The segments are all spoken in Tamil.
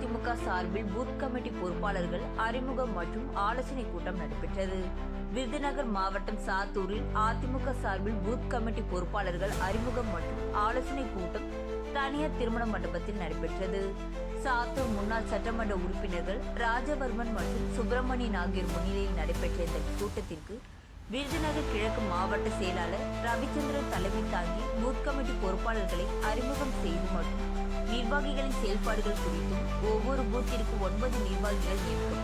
சார்பில் பூத் கமிட்டி பொறுப்பாளர்கள் அறிமுகம் மற்றும் ஆலோசனை கூட்டம் நடைபெற்றது. விருதுநகர் மாவட்டம் சாத்தூரில் அதிமுக சார்பில் பூத் கமிட்டி பொறுப்பாளர்கள் அறிமுகம் மற்றும் ஆலோசனை கூட்டம் தனியார் திருமண மண்டபத்தில் நடைபெற்றது. சாத்தூர் முன்னாள் சட்டமன்ற உறுப்பினர்கள் ராஜவர்மன் மற்றும் சுப்பிரமணியன் ஆகியோர் முன்னிலையில் நடைபெற்ற இந்த கூட்டத்திற்கு விருதுநகர் கிழக்கு மாவட்ட செயலாளர் ரவிச்சந்திரன் தலைமை தாங்கி பூத் கமிட்டி பொறுப்பாளர்களை அறிமுகம் செய்து மற்றும் நிர்வாகிகளின் செயல்பாடுகள் குறித்தும் ஒவ்வொரு பூத்திற்கு ஒன்பது நிர்வாகிகள் இருக்கும்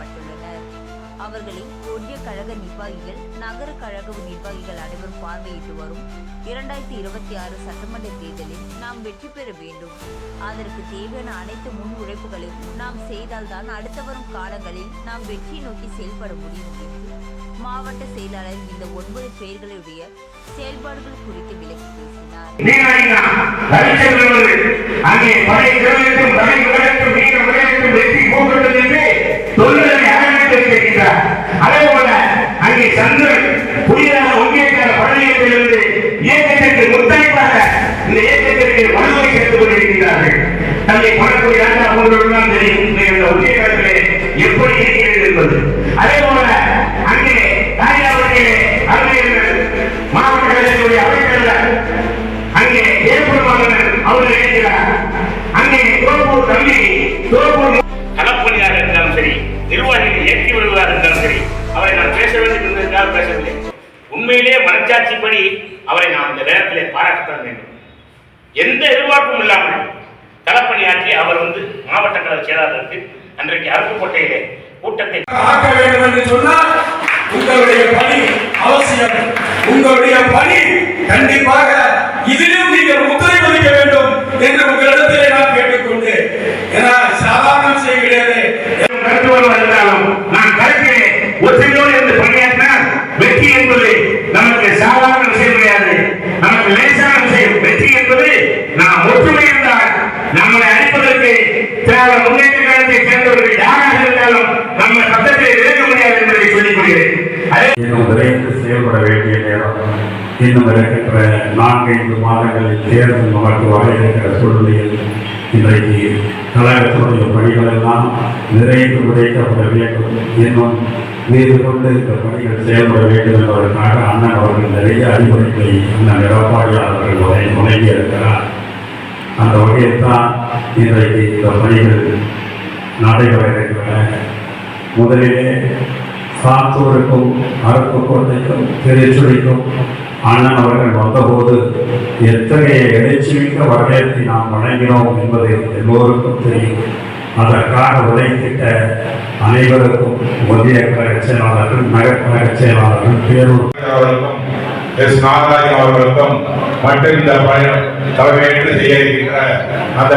அவர்களை ஒன்றிய கழக நிர்வாகிகள் நகர கழக நிர்வாகிகள் அனைவரும் பார்வையிட்டு வரும் இரண்டாயிரத்தி இருபத்தி ஆறு சட்டமன்ற தேர்தலில் நாம் வெற்றி பெற வேண்டும். அதற்கு தேவையான அனைத்து முன் உழைப்புகளையும் நாம் செய்தால்தான் அடுத்து வரும் காலங்களில் நாம் வெற்றி நோக்கி செயல்பட முடியும் என்று மாவட்ட செயலாளர் இந்த ஒன்பது பெயர்களுடைய செயல்பாடுகள் குறித்து விளக்கி பேசினார். அதே போல அங்கே சந்திரன் புதிதாக ஒன்றியக்கார பழனியத்திலிருந்து இயக்கத்திற்கு முத்தளிப்பாக இந்த இயக்கத்திற்கு வலுவை சேர்த்துக் கொண்டிருக்கிறார்கள் தன்னை பணக்கூடிய ராஜா போன்றவர்கள் தெரியும் இந்த ஒன்றியக்காரர்களே எப்படி இருக்கிறது என்பது உண்மையிலேயே மனச்சாட்சிப்படி அவரை நாம் இந்த நேரத்திலே பாராட்டத்தான் வேண்டும். எந்த எதிர்பார்ப்பும் இல்லாமல் களப்பணியாற்றி அவர் வந்து மாவட்ட கழக செயலாளருக்கு அன்றைக்கு அருப்புக்கோட்டையிலே கூட்டத்தை ஆக்க வேண்டும் என்று சொன்னால் உங்களுடைய பணி அவசியம். உங்களுடைய பணி கண்டிப்பாக இதிலும் நீங்கள் முத்திரை பதிக்க வேண்டும் என்று உங்களிடத்திலே நான் கேட்டுக்கொண்டு ஏன்னா சாதாரண விஷயம் சமுதாயத்தை சேர்ந்தவர்கள் யாராக இருந்தாலும் நம்ம சட்டத்தை இழக்க முடியாது என்பதை சொல்லிக் கொள்கிறேன் இன்னும் விரைந்து செயல்பட வேண்டிய நேரம். இன்னும் இருக்கின்ற நான்கைந்து மாதங்களில் தேர்தல் நமக்கு வர இருக்கிற சூழ்நிலையில் இன்றைக்கு கழகத்தினுடைய பணிகள் எல்லாம் நிறைந்து உடைக்கப்பட வேண்டும் இன்னும் மீது கொண்டு இந்த பணிகள் செயல்பட வேண்டும் என்பதற்காக அண்ணன் அவர்கள் நிறைய அறிவுரைகளை அண்ணன் எடப்பாடியாளர்கள் வரை வழங்கி அந்த வகையில்தான் இன்றைக்கு இந்த பணிகள் நடைபெற இருக்கின்றன முதலிலே சாத்தூருக்கும் அருப்புக்கோட்டைக்கும் திருச்சுழிக்கும் அண்ணன் அவர்கள் வந்தபோது எத்தகைய எழுச்சிமிக்க வரவேற்பை நாம் வழங்கினோம் என்பது எல்லோருக்கும் தெரியும். அதற்காக உழைத்திட்ட அனைவருக்கும் ஒன்றிய கழக செயலாளர்கள் நகர் கழக செயலாளர்கள் பேரூர் அவர்களுக்கும் எஸ் நாகராஜன் அவர்களுக்கும் மட்டும் இந்த பணி தலைமையேற்று செய்ய இருக்கின்ற அந்த